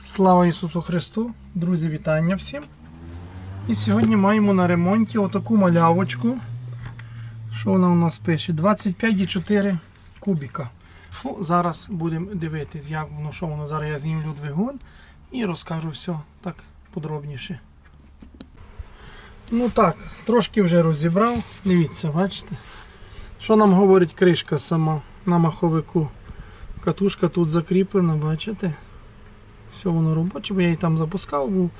Слава Ісусу Христу! Друзі, вітання всім! І сьогодні маємо на ремонті отаку малявочку. Що вона у нас пише? 25,4 кубіка. Ну, зараз будемо дивитись, як воно, що воно. Зараз я знімлю двигун і розкажу все так подробніше. Ну так, трошки вже розібрав. Дивіться, бачите? Що нам говорить кришка сама на маховику? Катушка тут закріплена, бачите? Все воно робоче, бо я її там запускав був.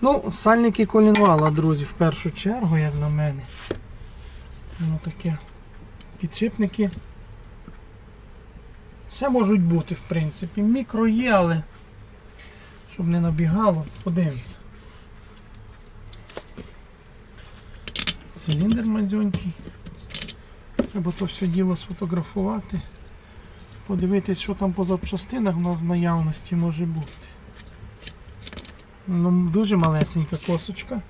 Ну, сальники колінвала, друзі, в першу чергу, як на мене. Ну таке. Підшипники. Ще можуть бути, в принципі. Мікро є, але щоб не набігало, подивимося. Циліндр мадзьонький. Треба то все діло сфотографувати. Подивитись, що там по запчастинах у нас в наявності може бути. Ну, дуже малесенька косочка.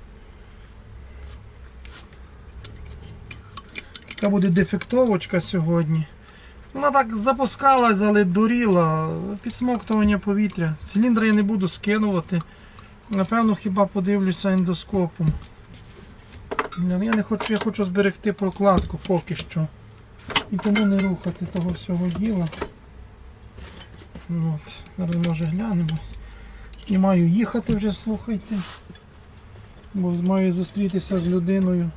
Така буде дефектовочка сьогодні. Вона так запускалась, але дуріла. Підсмоктування повітря. Циліндра я не буду скинувати. Напевно, хіба подивлюся ендоскопом. Я не хочу, я хочу зберегти прокладку поки що. І тому не рухати того всього діла. Ну, От, зараз може глянемо. І маю їхати вже, слухайте. Бо маю зустрітися з людиною.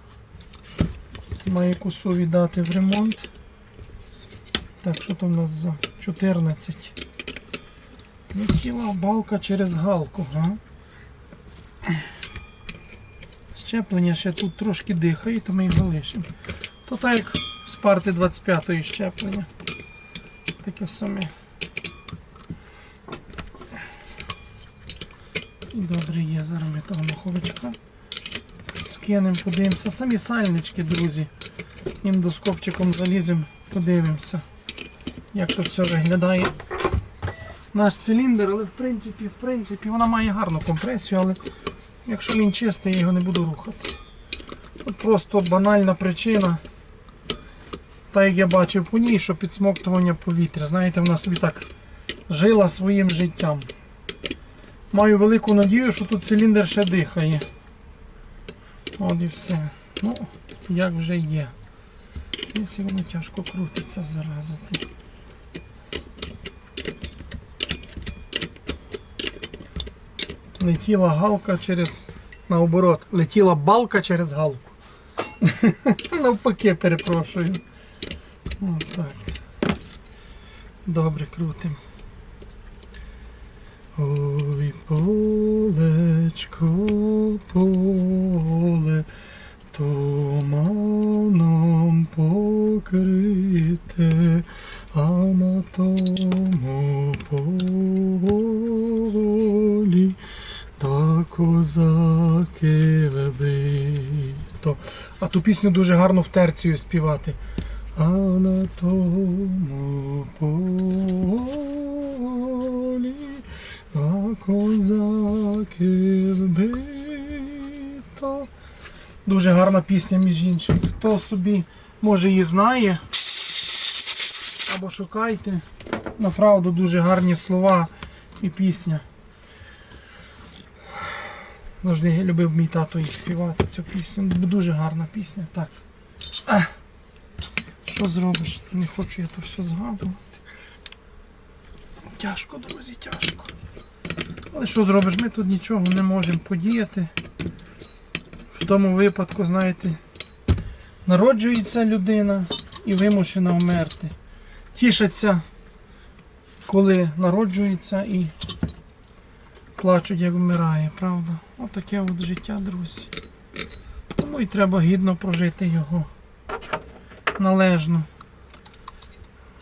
Маю косу віддати в ремонт. Так, що там у нас за 14? Летіла балка через галку, га? Щеплення ще тут трошки дихає, то ми їх залишимо. То так як з парти 25-ї щеплення. Таке саме. Добре є, зараз ми того маховичка. Скинемо, подивимося. Самі сальнички, друзі. Індоскопчиком заліземо, подивимося, як то все виглядає. Наш циліндр, але в принципі, в принципі, вона має гарну компресію, але якщо він чистий, я його не буду рухати. Тут просто банальна причина. Та як я бачив по ній, що підсмоктування повітря. Знаєте, вона собі так жила своїм життям. Маю велику надію, що тут циліндр ще дихає. От і все. Ну, як вже є. Якщо воно тяжко крутиться зараза. ти. Летіла галка через. Наоборот, летіла балка через галку. Навпаки, перепрошую. От так. Добре, крутим. Ой, полечко, поле, туманом покрите, а на тому полі та козаки вбито. А ту пісню дуже гарно в терцію співати. А на тому полі на козаки вбито. Дуже гарна пісня, між іншим. Хто собі може її знає або шукайте. Направду дуже гарні слова і пісня. Завжди любив мій тато її співати цю пісню. Дуже гарна пісня. Так. Що зробиш? Не хочу я то все згадувати. Тяжко, друзі, тяжко. Але що зробиш? Ми тут нічого не можемо подіяти. В тому випадку, знаєте, народжується людина і вимушена вмерти. Тішаться, коли народжується і плачуть, як вмирає, правда? Отаке от життя, друзі. Тому і треба гідно прожити його належно.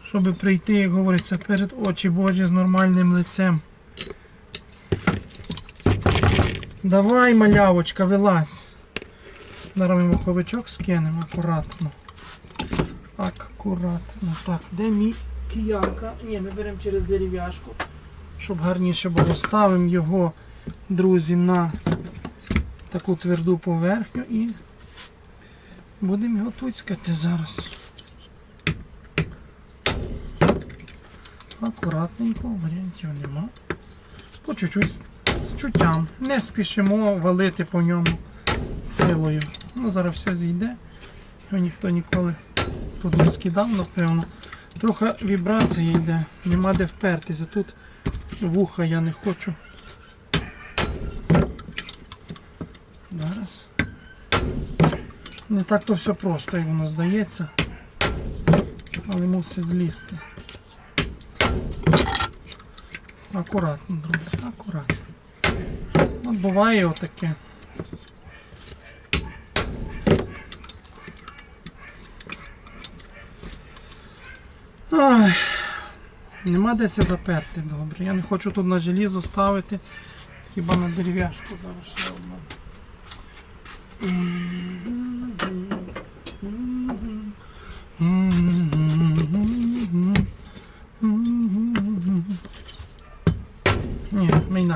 Щоб прийти, як говориться, перед очі Божі з нормальним лицем. Давай, малявочка, вилазь. Зараз ми маховичок скинемо акуратно. Акуратно. Так, де мій киянка? Ні, ми беремо через дерев'яшку, щоб гарніше було. Ставимо його, друзі, на таку тверду поверхню і будемо його туцькати зараз. Акуратненько, варіантів нема. по чуть-чуть з- чуттям. Не спішимо валити по ньому силою. Ну, зараз все зійде. Його ніхто ніколи тут не скидав, напевно. Трохи вібрація йде, нема де впертися. Тут вуха я не хочу. Зараз. Не так то все просто, як воно здається. Але мусить злізти. Акуратно, друзі, акуратно. От буває отаке. Ой, нема де ся заперти добре. Я не хочу тут на желізо ставити, хіба на дерев'яшку зараз ще одну.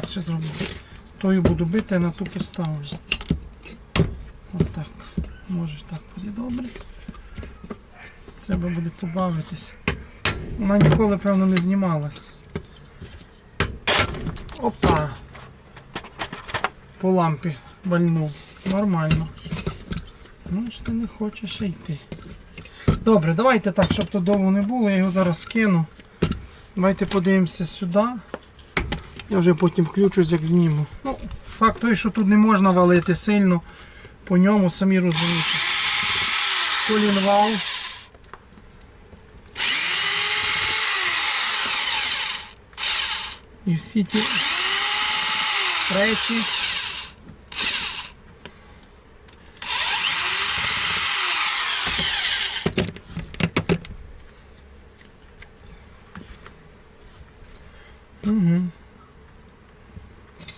Інакше зробимо. Тою буду бити, на ту поставлю. Отак. Може так буде добре. Треба буде побавитись. Вона ніколи, певно, не знімалась. Опа. По лампі вальнув. Нормально. Ну, ж ти не хочеш йти. Добре, давайте так, щоб то довго не було, я його зараз скину. Давайте подивимося сюди. Я вже потім включусь, як зніму. Ну, факт той, що тут не можна валити сильно по ньому, самі розумієте. Колінвал. І всі ті речі.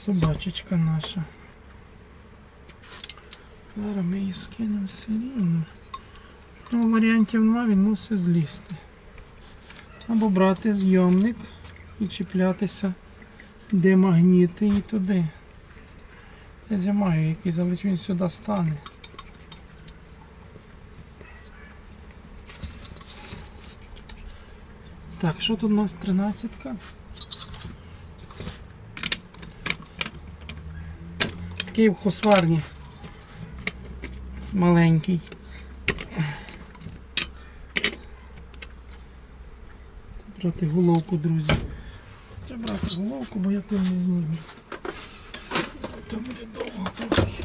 Собачечка наша. Зараз ми її скинемо все. Ну, варіантів нема, він мусить злізти. Або брати зйомник і чіплятися, де магніти і туди. Я знімаю, який залиш він сюди стане. Так, що тут у нас 13-ка? Такий в хосварні. Маленький. Брати головку, друзі. Треба брати головку, бо я тим не зніму. То буде довго трохи.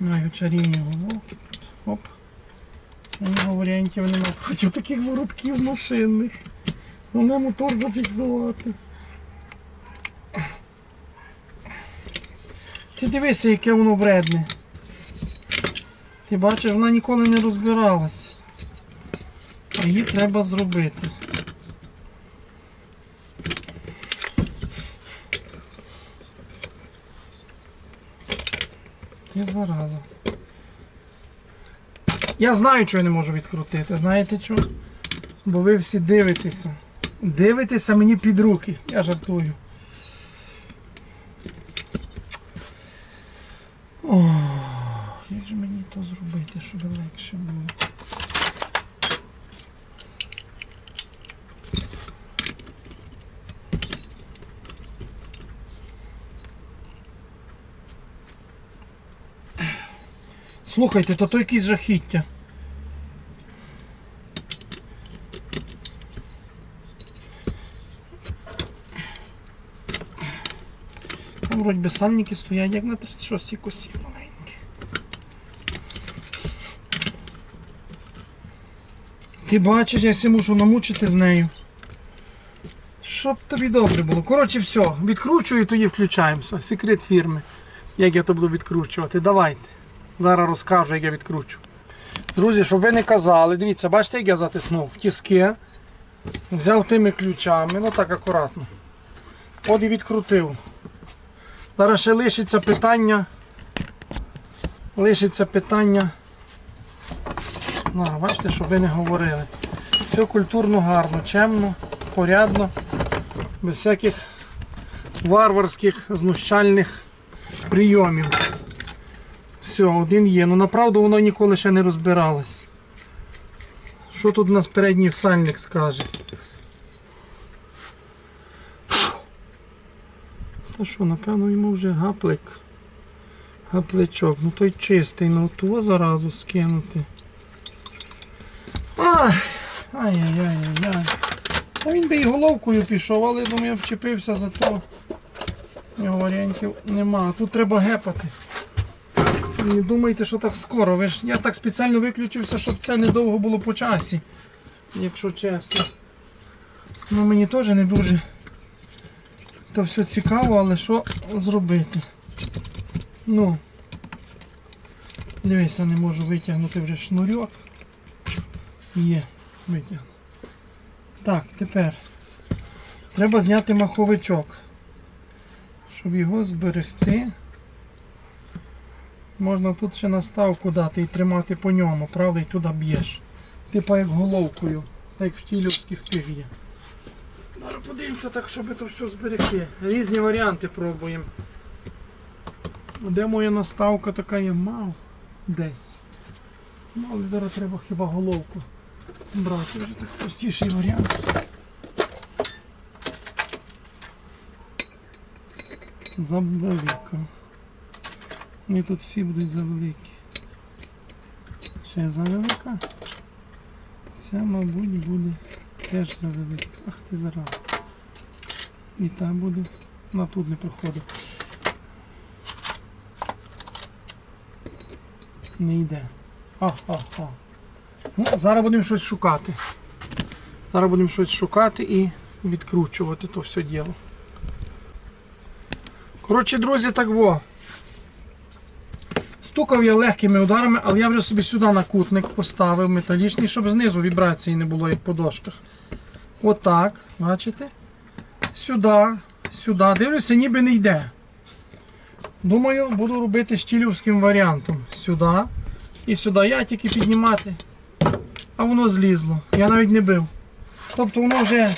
Маю чарівні головки. Оп. У нього варіантів нема проти таких воротків машинних. Головне мотор зафіксувати. Ти дивися, яке воно вредне. Ти бачиш, вона ніколи не розбиралась. А її треба зробити. Ти зараза. Я знаю, що я не можу відкрутити. Знаєте що? Бо ви всі дивитеся. Дивитеся мені під руки. Я жартую. О, же мені то зробити, щоб легше було? Слухайте, то то якісь жахіття. Вроді би сальники стоять, як на 36 косі Ти бачиш, я ся мушу намучити з нею. Щоб тобі добре було. Коротше, все, відкручую і тоді включаємося. Секрет фірми. Як я то буду відкручувати. Давайте. Зараз розкажу, як я відкручу. Друзі, щоб ви не казали, дивіться, бачите, як я затиснув в тіски. Взяв тими ключами, ну так акуратно. От і відкрутив. Зараз ще лишиться питання. Лишиться питання. Ну, бачите, щоб ви не говорили. Все культурно, гарно, чемно, порядно, без всяких варварських, знущальних прийомів. Все, один є. Ну направду воно ніколи ще не розбиралось. Що тут у нас передній сальник скаже? Та що, напевно, йому вже гаплик. Гапличок. Ну той чистий, ну того заразу скинути. Ай! Ай-яй-яй-яй. Та він би і головкою пішов, але думаю, вчепився за то. У нього варіантів нема. А Тут треба гепати. Не думайте, що так скоро. Ви ж, я так спеціально виключився, щоб це недовго було по часі. Якщо чесно. Ну мені теж не дуже то все цікаво, але що зробити? Ну. Дивися, не можу витягнути вже шнурок. Є, витягну. Так, тепер треба зняти маховичок. Щоб його зберегти. Можна тут ще наставку дати і тримати по ньому, правда, і туди б'єш. Типа як головкою, так як в тілівських тих є. Зараз подивимося так, щоб це все зберегти. Різні варіанти пробуємо. Де моя наставка така є мав десь. Ну, зараз треба хіба головку брати. Вже так простіший варіант. Завелика. Вони тут всі будуть завеликі. Ще завелика. Ця, мабуть, буде теж завелика. Ах ти зараз. І та буде. На тут не проходить. Не йде. А-а-а. Ну, зараз будемо щось шукати. Зараз будемо щось шукати і відкручувати то все діло. Коротше, друзі, так во. Стукав я легкими ударами, але я вже собі сюди накутник поставив металічний, щоб знизу вібрації не було, як по дошках. Отак, бачите? Сюди, сюди. Дивлюся, ніби не йде. Думаю, буду робити щілівським варіантом. Сюди і сюди. Я тільки піднімати, а воно злізло. Я навіть не бив. Тобто воно вже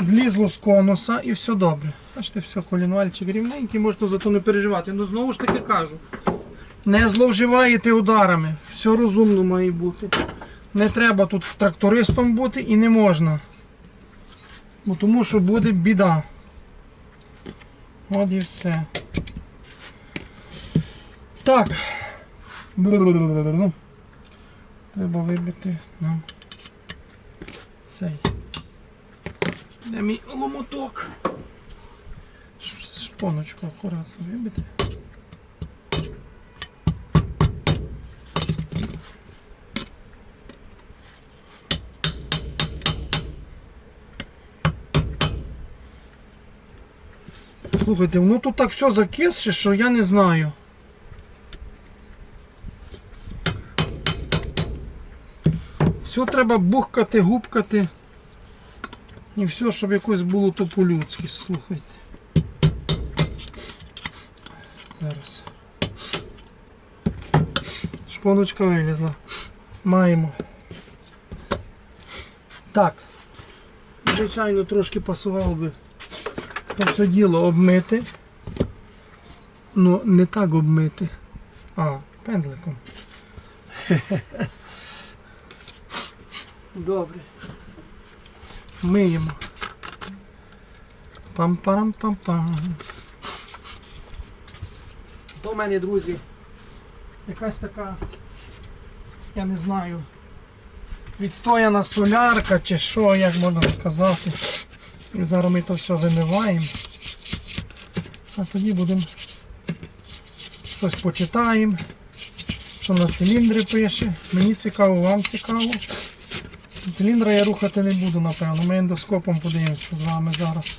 злізло з конуса і все добре. Бачите, все, колінвальчик рівненький, можете за то не переживати. Ну знову ж таки кажу. Не зловживаєте ударами. Все розумно має бути. Не треба тут трактористом бути і не можна. Бо тому що буде біда. От і все. Так. Треба вибити нам цей. Де мій ломоток? Шпоночку акуратно вибити. Слухайте, воно тут так все закисше, що я не знаю. Все треба бухкати, губкати. І все, щоб якось було то по-людськи, слухайте. Зараз. Шпоночка вилізла. Маємо. Так. Звичайно, трошки пасувало би то все діло обмити. Ну, не так обмити. А, пензликом. Добре. Миємо. Пам-парам-пам-пам. То в мене, друзі, якась така, я не знаю, відстояна солярка чи що, як можна сказати. І зараз ми то все вимиваємо. А тоді будемо щось почитаємо, що на циліндри пише. Мені цікаво, вам цікаво. Циліндра я рухати не буду, напевно. Ми ендоскопом подивимося з вами зараз.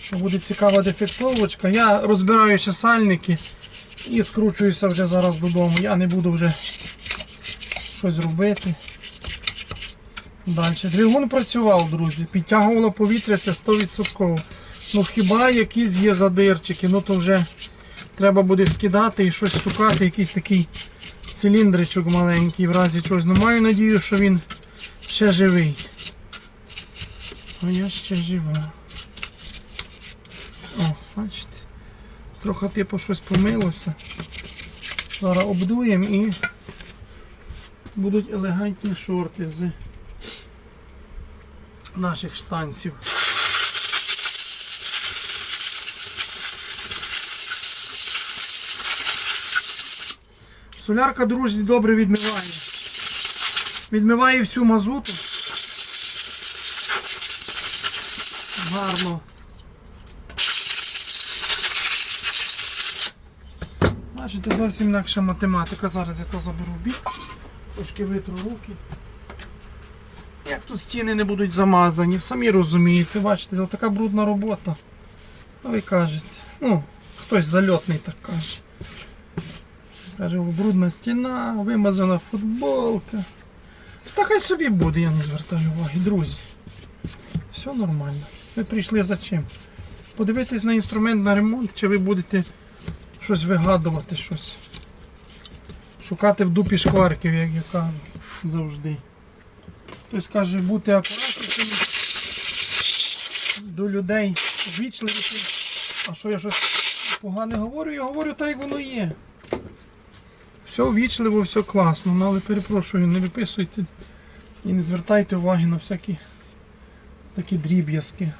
Що буде цікава дефектовочка. Я розбираю ще сальники і скручуюся вже зараз додому. Я не буду вже щось робити. Далі. Двигун працював, друзі. Підтягувало повітря це 100%. Ну хіба якісь є задирчики, ну то вже треба буде скидати і щось шукати, якийсь такий циліндричок маленький в разі чогось. Ну маю надію, що він ще живий. А я ще жива. О, бачите. Трохи типу щось помилося. Зараз обдуємо і будуть елегантні шорти з наших штанців. Солярка, друзі, добре відмиває. Відмиває всю мазуту. Гарно. Бачите, зовсім інакша математика. Зараз я то заберу бік. Трошки витру руки. Як тут стіни не будуть замазані, самі розумієте, бачите, така брудна робота. А ви кажете, ну, хтось зальотний так каже. Каже, брудна стіна, вимазана футболка. Та хай собі буде, я не звертаю уваги, друзі. Все нормально. Ви прийшли за чим? Подивитись на інструмент на ремонт, чи ви будете щось вигадувати, щось. Шукати в дупі шкварків, як я завжди. Хтось каже, бути акуратнішим до людей, ввічливішим. А що я щось погане говорю, я говорю так, як воно є. Все ввічливо, все класно, ну, але перепрошую, не виписуйте і не звертайте уваги на всякі такі дріб'язки.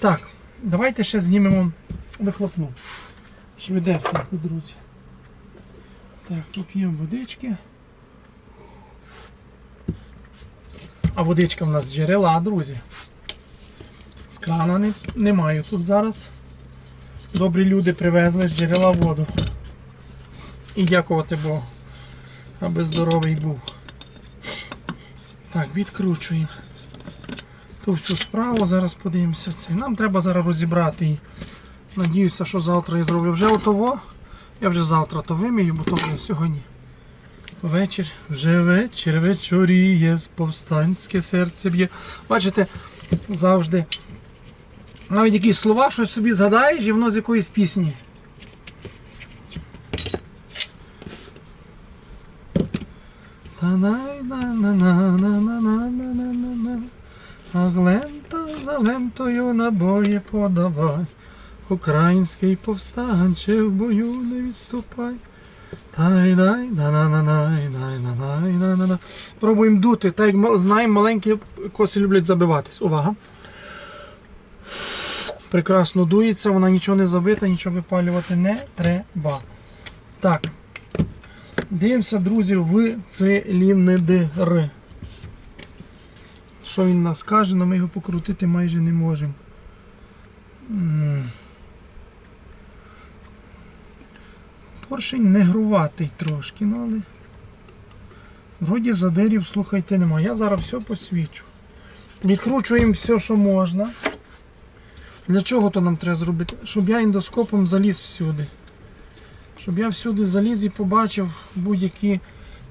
Так, давайте ще знімемо вихлопну. Швидесенько, друзі. Так, поп'ємо водички. А водичка в нас з джерела, друзі. З крана не, не маю тут зараз. Добрі люди привезли з джерела воду. І дякувати Богу, аби здоровий був. Так, відкручуємо. Ту всю справу зараз подивимося. Це. Нам треба зараз розібрати її. Надіюся, що завтра я зроблю вже отово. Я вже завтра то вимію, бо то вже сьогодні. Вечір, вже вечір вечоріє, повстанське серце б'є. Бачите, завжди. Навіть якісь слова, щось собі згадаєш і воно з якоїсь пісні. Ах, лента за лентою набої подавай. Український повстанче в бою не відступай. Пробуємо дути, так як знаємо, маленькі коси люблять забиватись. Увага. Прекрасно дується, вона нічого не забита, нічого випалювати не треба. Так. Дивимося, друзі, в циліндр. Що він нас каже, але ми його покрутити майже не можемо. Поршень негруватий трошки, ну але. Вроді задирів, слухайте, нема. Я зараз все посвічу. Відкручуємо все, що можна. Для чого то нам треба зробити? Щоб я індоскопом заліз всюди. Щоб я всюди заліз і побачив будь-які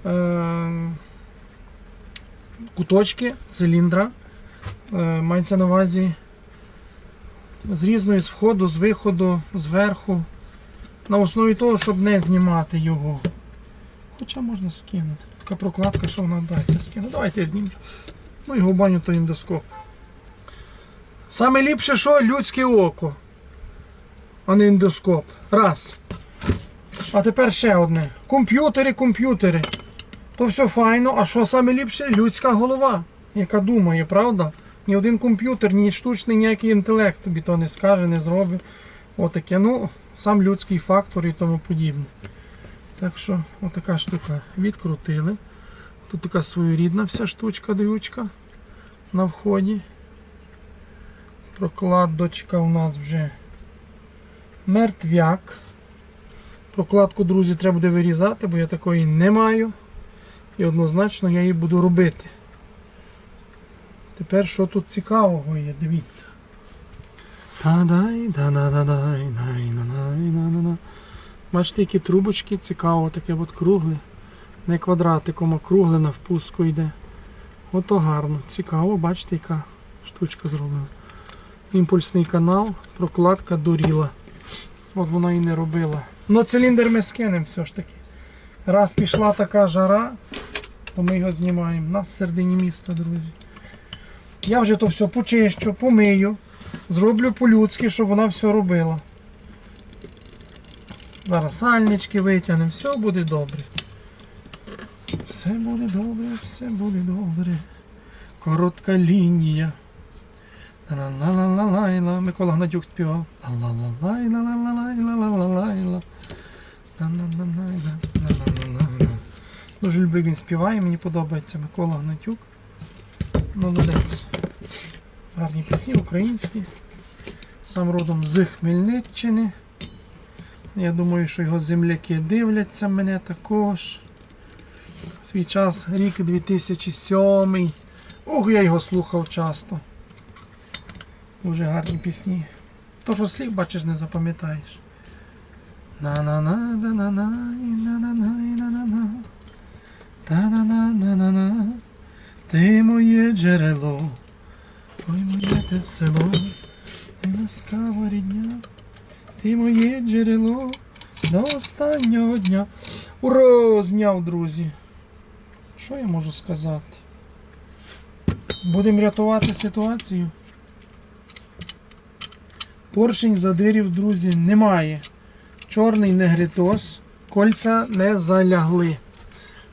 е- куточки циліндра. Е- мається на увазі з різної з входу, з виходу, зверху. На основі того, щоб не знімати його. Хоча можна скинути. Така прокладка, що вона дасть скину. Давайте я зніму. Ну і губаню то індоскоп. Саме ліпше, що людське око, а не індоскоп. Раз. А тепер ще одне. Комп'ютери, комп'ютери. То все файно, а що саме ліпше? Людська голова, яка думає, правда? Ні один комп'ютер, ні штучний ніякий інтелект тобі то не скаже, не зробить. Отаке. Ну, сам людський фактор і тому подібне. Так що, отака штука. Відкрутили. Тут така своєрідна вся штучка, дрючка на вході. Прокладочка у нас вже мертвяк. Прокладку, друзі, треба буде вирізати, бо я такої не маю. І однозначно я її буду робити. Тепер що тут цікавого є, дивіться. Бачите, які трубочки, цікаво, таке от кругле. Не квадратиком, а кругле на впуску йде. Ото гарно, цікаво, бачите, яка штучка зроблена. Імпульсний канал, прокладка дуріла. От вона і не робила. Ну циліндр ми скинемо все ж таки. Раз пішла така жара, то ми його знімаємо. Нас середині міста, друзі. Я вже то все почищу, помию, зроблю по-людськи, щоб вона все робила. Зараз сальнички витягнемо, все буде добре. Все буде добре, все буде добре. Коротка лінія. Ла-ла-ла-ла-ла-ла. Микола Гнатюк співав. Ла-ла-ла-ла-ла-ла-ла-ла-ла-ла. Дуже люблю, він співає, мені подобається Микола Гнатюк. Молодець. Гарні пісні українські. Сам родом з Хмельниччини. Я думаю, що його земляки дивляться мене також. Свій час рік 2007. Ох, я його слухав часто. Дуже гарні пісні. То, що слів, бачиш, не запам'ятаєш. на на на на на на на на на на на та на на на на на Ти моє джерело, ой моє те село, ти ласкава рідня, ти моє джерело до останнього дня. Ура! Зняв, друзі. Що я можу сказати? Будемо рятувати ситуацію. Поршень задирів, друзі, немає. Чорний негритос. Кольця не залягли.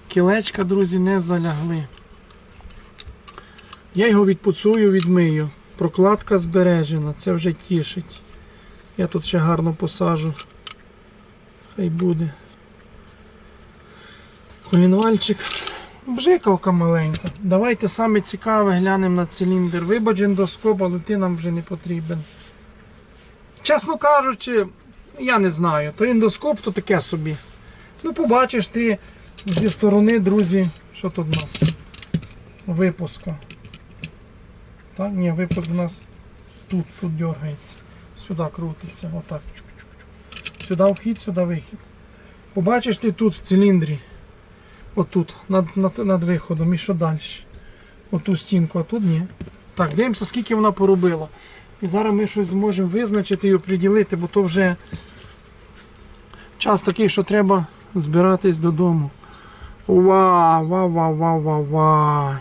Кілечка, друзі, не залягли. Я його відпуцую, відмию. Прокладка збережена, це вже тішить. Я тут ще гарно посажу. Хай буде. Колінвальчик. Бжикалка маленька. Давайте саме цікаве глянемо на циліндр. Вибач ендоскоп, але ти нам вже не потрібен. Чесно кажучи, я не знаю. То ендоскоп, то таке собі. Ну, побачиш ти зі сторони, друзі, що тут у нас? Випуска. Так, ні, випуск у нас тут, тут дергається. Сюди крутиться. Отак. Сюди вхід, сюди вихід. Побачиш ти тут в циліндрі. Отут, над, над, над виходом. І що далі? Оту стінку, а тут ні. Так, дивимося, скільки вона поробила. І зараз ми щось зможемо визначити і оприділити, бо то вже час такий, що треба збиратись додому. Вау, вау, вау, вау, вау, вау.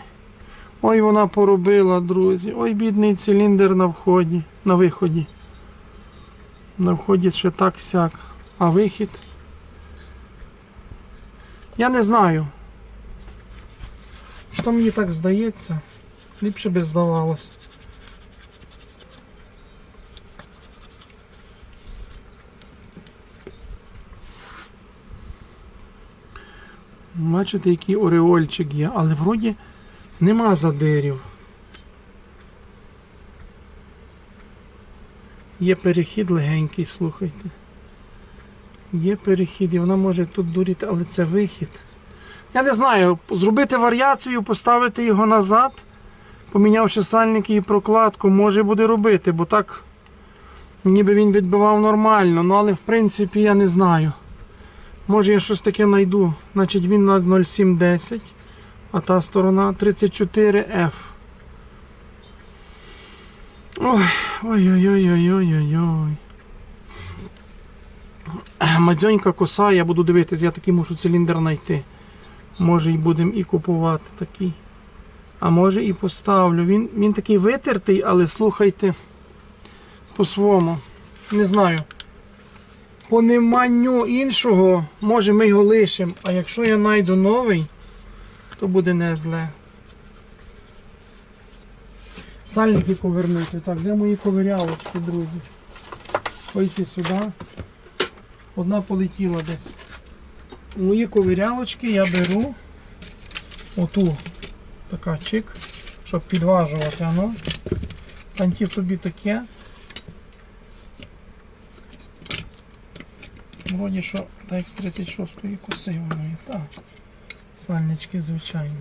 Ой, вона поробила, друзі. Ой, бідний циліндр на вході, на виході. На вході ще так сяк. А вихід. Я не знаю. Що мені так здається? Ліпше би здавалось. Бачите, який ореольчик є, але вроді нема задирів. Є перехід легенький, слухайте. Є перехід, і вона може тут дуріти, але це вихід. Я не знаю, зробити варіацію, поставити його назад, помінявши сальники і прокладку, може буде робити, бо так ніби він відбивав нормально, ну але в принципі я не знаю. Може я щось таке знайду. Значить він у нас 0710, а та сторона 34F. Ой, ой-ой-ой-ой-ой-ой. Мадзьонька коса, я буду дивитись, я такий можу циліндр знайти. Може і будемо і купувати такий. А може і поставлю. Він, він такий витертий, але слухайте по-своєму. Не знаю. По неманню іншого, може ми його лишимо. А якщо я знайду новий, то буде не зле. Сальники повернути. Так, де мої ковирялочки, друзі? Пойти сюди. Одна полетіла десь. Мої ковирялочки я беру оту така чик, щоб підважувати. Ану. Анті тобі таке. Вроді що так з 36 ї коси воно так. Сальнички звичайні.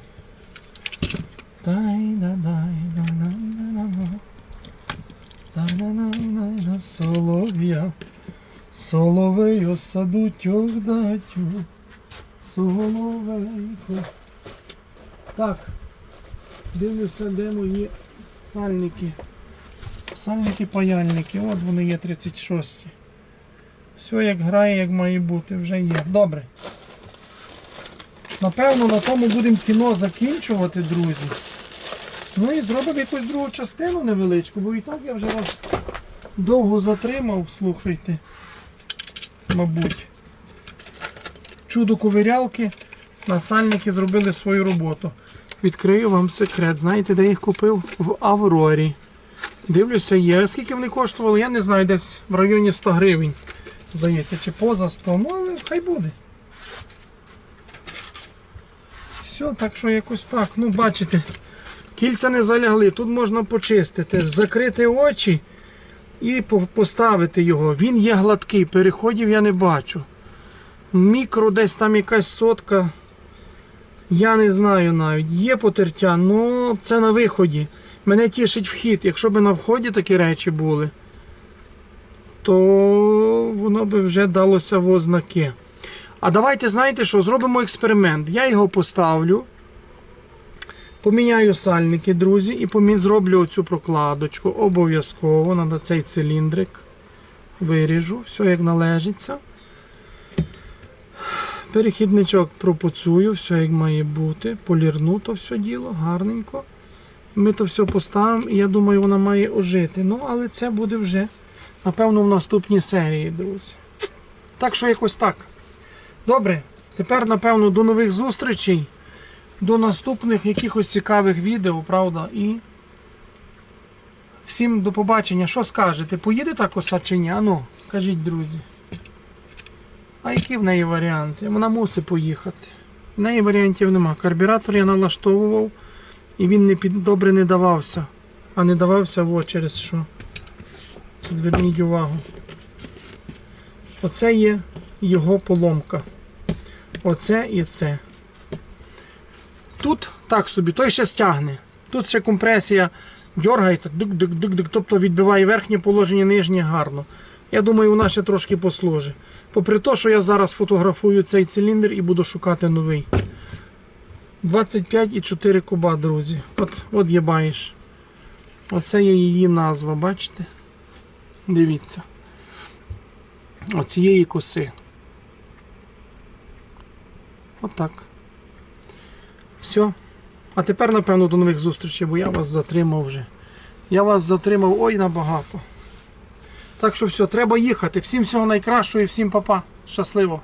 Дай-да-дай-да-дай-да-да-да. Солов'я. Соловей осаду тьогдатю. Соловейко. Так. Дивлюся, де мої сальники. Сальники-паяльники. От вони є 36. Все як грає, як має бути, вже є. Добре. Напевно, на тому будемо кіно закінчувати, друзі. Ну і зробимо якусь другу частину невеличку, бо і так я вже вас довго затримав, слухайте. Мабуть. Чудо ковирялки. Насальники зробили свою роботу. Відкрию вам секрет. Знаєте, де їх купив? В Аврорі. Дивлюся, є. Скільки вони коштували, я не знаю, десь в районі 100 гривень. Здається, чи поза 100, ну, але хай буде. Все, так що якось так. Ну, бачите, кільця не залягли. Тут можна почистити, закрити очі і поставити його. Він є гладкий, переходів я не бачу. Мікро десь там якась сотка. Я не знаю навіть. Є потертя, але це на виході. Мене тішить вхід. Якщо б на вході такі речі були, то воно би вже далося в ознаки. А давайте, знаєте що, зробимо експеримент. Я його поставлю, поміняю сальники, друзі, і помі... зроблю оцю прокладочку. Обов'язково на цей циліндрик. Виріжу, все як належиться. Перехідничок пропуцую, все як має бути. Полірну то все діло, гарненько. Ми то все поставимо, і я думаю, вона має ожити. Ну, але це буде вже, напевно, в наступній серії, друзі. Так що якось так. Добре, тепер, напевно, до нових зустрічей, до наступних якихось цікавих відео, правда? І всім до побачення. Що скажете? Поїде та коса чи ні? Ану, кажіть, друзі. А які в неї варіанти? Вона мусить поїхати. В неї варіантів нема. Карбюратор я налаштовував і він не під... добре не давався. А не давався во через що. Зверніть увагу. Оце є його поломка. Оце і це. Тут так собі, той ще стягне. Тут ще компресія дергається, дук-дук-дук-дук, тобто відбиває верхнє положення, нижнє гарно. Я думаю, вона ще трошки послужить. Попри те, що я зараз фотографую цей циліндр і буду шукати новий. 25,4 куба, друзі. От, от є баєш. Оце є її назва, бачите? Дивіться. Оцієї коси. Отак. Все. А тепер, напевно, до нових зустрічей, бо я вас затримав вже. Я вас затримав ой набагато. Так що все, треба їхати. Всім всього найкращого і всім папа. Щасливо!